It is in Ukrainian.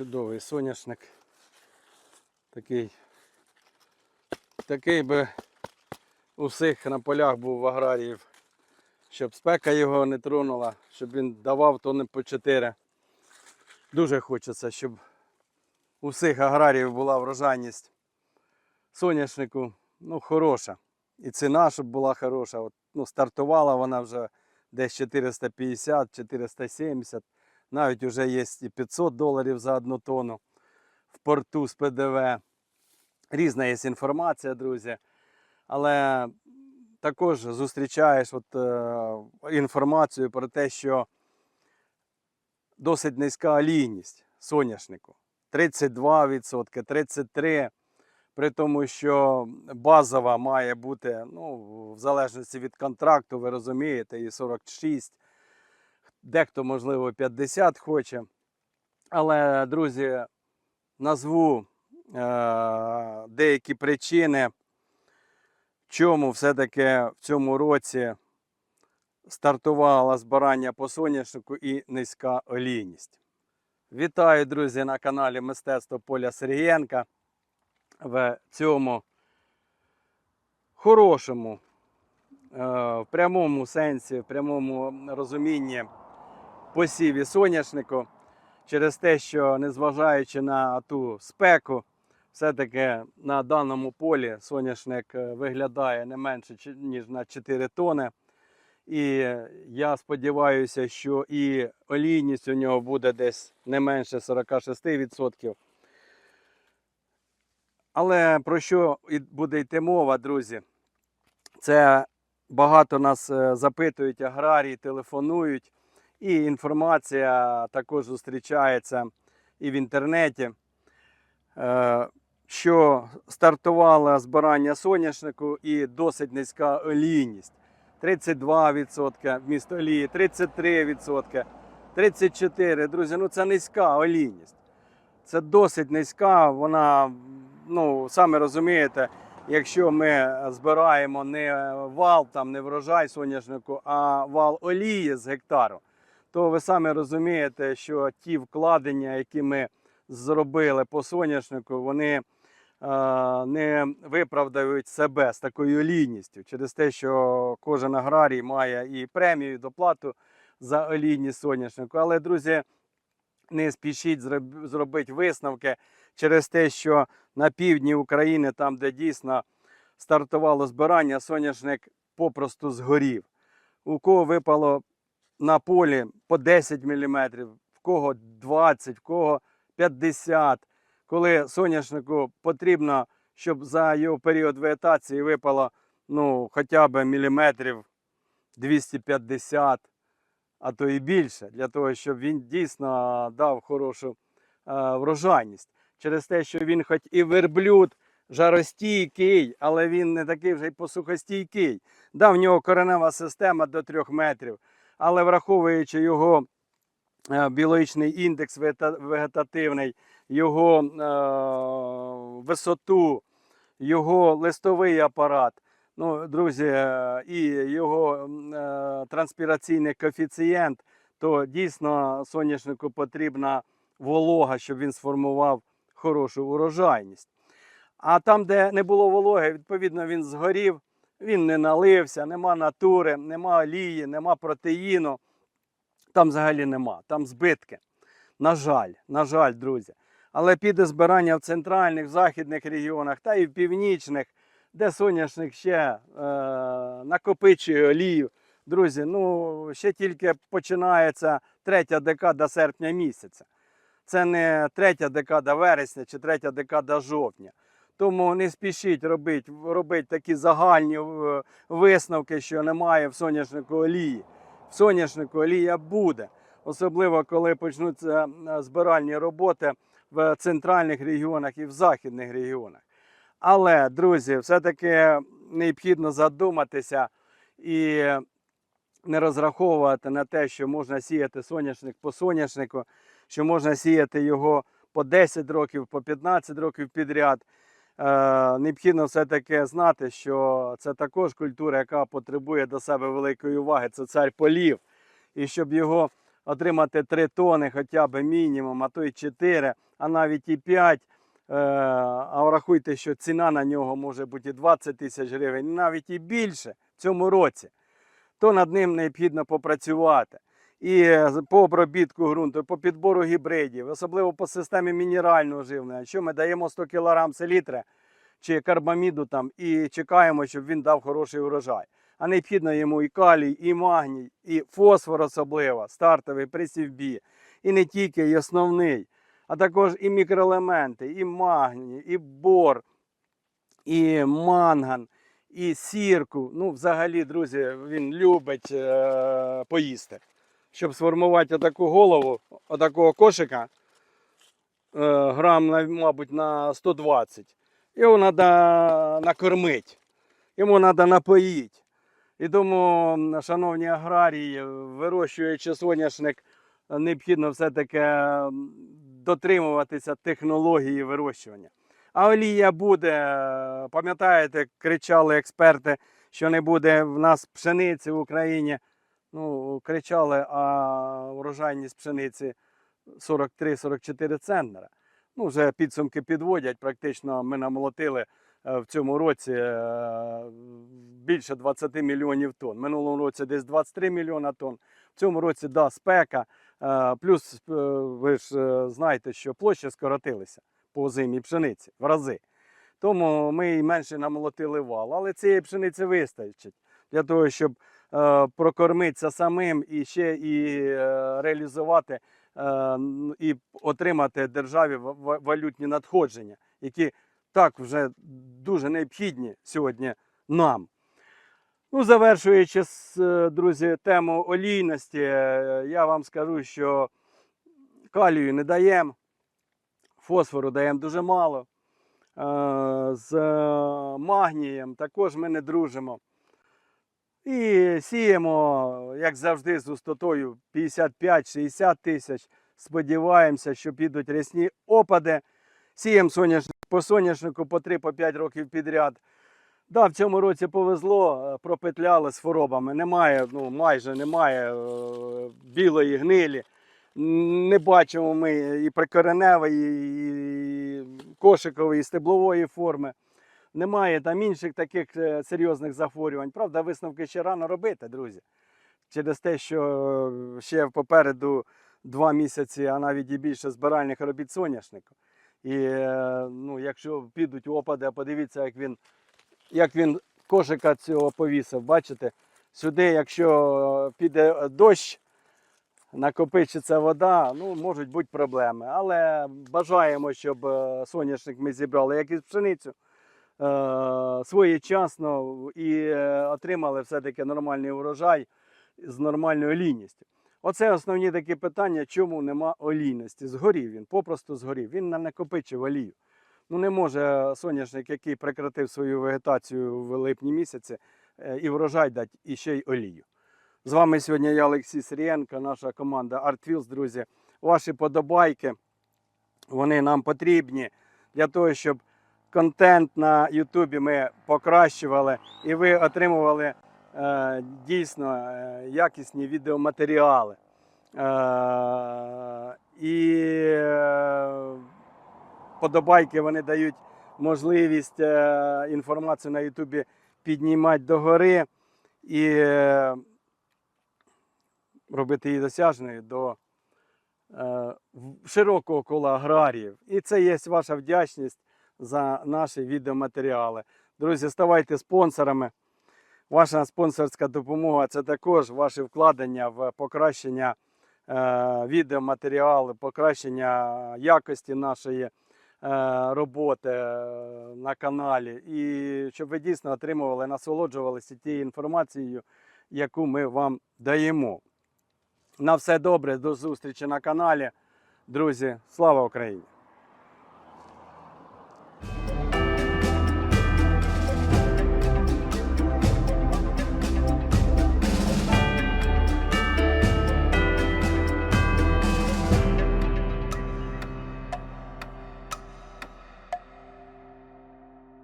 Чудовий соняшник. Такий, такий би у всіх на полях був в аграріїв, щоб спека його не тронула, щоб він давав тони по 4. Дуже хочеться, щоб у всіх аграріїв була врожайність соняшнику ну, хороша. І ціна, щоб була хороша. От, ну, стартувала вона вже десь 450-470. Навіть вже є і 500 доларів за одну тонну в порту з ПДВ. Різна є інформація, друзі. Але також зустрічаєш от, е, інформацію про те, що досить низька олійність соняшнику. 32%, 33%. При тому, що базова має бути, ну, в залежності від контракту, ви розумієте, і 46, дехто, можливо, 50 хоче. Але, друзі, назву е- деякі причини, чому все-таки в цьому році стартувало збирання по соняшнику і низька олійність. Вітаю, друзі, на каналі Мистецтво Поля Сергієнка в цьому хорошому, е, в прямому сенсі, в прямому розумінні посіві соняшнику через те, що незважаючи на ту спеку, все-таки на даному полі соняшник е, виглядає не менше, ніж на 4 тони. І я сподіваюся, що і олійність у нього буде десь не менше 46%. Але про що буде йти мова, друзі? Це багато нас е, запитують аграрії, телефонують, і інформація також зустрічається і в інтернеті, е, що стартувало збирання соняшнику і досить низька олійність. 32% вмісто олії, 33%, 34%. Друзі, ну це низька олійність. Це досить низька. Вона, ну, самі розумієте, якщо ми збираємо не вал, там, не врожай соняшнику, а вал олії з гектару, то ви самі розумієте, що ті вкладення, які ми зробили по соняшнику, вони е, не виправдають себе з такою олійністю через те, що кожен аграрій має і премію, і доплату за олійність соняшнику. Але, друзі, не спішіть зробити висновки через те, що на півдні України, там, де дійсно стартувало збирання, соняшник попросту згорів. У кого випало на полі по 10 мм, в кого 20, в кого 50. Коли соняшнику потрібно, щоб за його період вегетації випало ну, хоча б міліметрів 250, а то і більше, для того, щоб він дійсно дав хорошу е, врожайність. Через те, що він хоч і верблюд жаростійкий, але він не такий вже й посухостійкий. Да, в нього коренева система до 3 метрів, але враховуючи його е, біологічний індекс вегетативний, його е, висоту, його листовий апарат, ну, друзі, е, і його транспіраційний коефіцієнт, то дійсно соняшнику потрібна волога, щоб він сформував хорошу урожайність. А там, де не було вологи, відповідно, він згорів, він не налився, нема натури, нема олії, нема протеїну. Там взагалі нема, там збитки. На жаль, на жаль, друзі. Але піде збирання в центральних, в західних регіонах та і в північних, де соняшник ще е, накопичує олію. Друзі, ну ще тільки починається третя декада серпня місяця. Це не третя декада вересня чи третя декада жовтня. Тому не спішіть робити, робити такі загальні е, висновки, що немає в соняшнику олії. В соняшнику олія буде, особливо коли почнуться е, збиральні роботи в центральних регіонах і в західних регіонах. Але, друзі, все-таки необхідно задуматися і не розраховувати на те, що можна сіяти соняшник по соняшнику, що можна сіяти його по 10 років, по 15 років підряд. Е, необхідно все-таки знати, що це також культура, яка потребує до себе великої уваги. Це цар полів. І щоб його отримати 3 тони, хоча б мінімум, а то й 4, а навіть і 5. Е, А врахуйте, що ціна на нього може бути і 20 тисяч гривень, навіть і більше в цьому році, то над ним необхідно попрацювати. І по обробітку ґрунту, по підбору гібридів, особливо по системі мінерального живлення. Що ми даємо 100 кг селітри чи карбаміду там і чекаємо, щоб він дав хороший урожай. А необхідно йому і калій, і магній, і фосфор особливо, стартовий при сівбі. І не тільки, і основний, а також і мікроелементи, і магній, і бор, і манган, і сірку. Ну, взагалі, друзі, він любить е- поїсти. Щоб сформувати отаку голову, отакого кошика, е- грам, мабуть, на 120. Його треба накормити, йому треба напоїти. І тому, шановні аграрії, вирощуючи соняшник, необхідно все-таки дотримуватися технології вирощування. А олія буде, пам'ятаєте, кричали експерти, що не буде в нас пшениці в Україні. Ну, кричали, а врожайність пшениці 43-44 центнера. Ну, вже підсумки підводять. Практично ми намолотили е, в цьому році е, більше 20 мільйонів тонн. В минулому році десь 23 мільйона тонн. В цьому році да, спека. Е, Плюс ви ж знаєте, що площі скоротилися по зимі пшениці в рази. Тому ми і менше намолотили вал. Але цієї пшениці вистачить для того, щоб прокормитися самим і ще і е, реалізувати е, і отримати державі ва- ва- валютні надходження, які так вже дуже необхідні сьогодні нам. Ну, завершуючи, е, друзі, тему олійності, е, я вам скажу, що калію не даємо, фосфору даємо дуже мало. Е, З е, магнієм також ми не дружимо. І сіємо, як завжди, з густотою 55-60 тисяч. Сподіваємося, що підуть рясні опади. Сіємо соняшник по соняшнику по 3-5 років підряд. Да, в цьому році повезло, е, пропетляли з хворобами. Немає, ну майже немає е, білої гнилі. Не бачимо ми і прикореневої, і кошикової, і стеблової форми. Немає там інших таких е, серйозних захворювань. Правда, висновки ще рано робити, друзі. Через те, що е, ще попереду два місяці, а навіть і більше збиральних робіт соняшнику. І е, ну, якщо підуть опади, а подивіться, як він, як він кошика цього повісив. Бачите, сюди, якщо піде дощ, накопичиться вода, ну, можуть бути проблеми. Але бажаємо, щоб соняшник ми зібрали, як і пшеницю, своєчасно і е, отримали все-таки нормальний урожай з нормальною олійністю. Оце основні такі питання, чому нема олійності. Згорів він, попросту згорів. Він не накопичив олію. Ну не може соняшник, який прекратив свою вегетацію в липні місяці, е, і врожай дати, і ще й олію. З вами сьогодні я Олексій Сирієнко, наша команда ArtWheels, друзі. Ваші подобайки, вони нам потрібні для того, щоб контент на Ютубі ми покращували і ви отримували е, дійсно е, якісні відеоматеріали. Е, і е, подобайки вони дають можливість е, інформацію на Ютубі піднімати догори і е, робити її досяжною до е, широкого кола аграріїв. І це є ваша вдячність за наші відеоматеріали. Друзі, ставайте спонсорами. Ваша спонсорська допомога це також ваші вкладення в покращення е, відеоматеріалу, покращення якості нашої е, роботи е, на каналі. І щоб ви дійсно отримували, насолоджувалися тією інформацією, яку ми вам даємо. На все добре, до зустрічі на каналі. Друзі, слава Україні!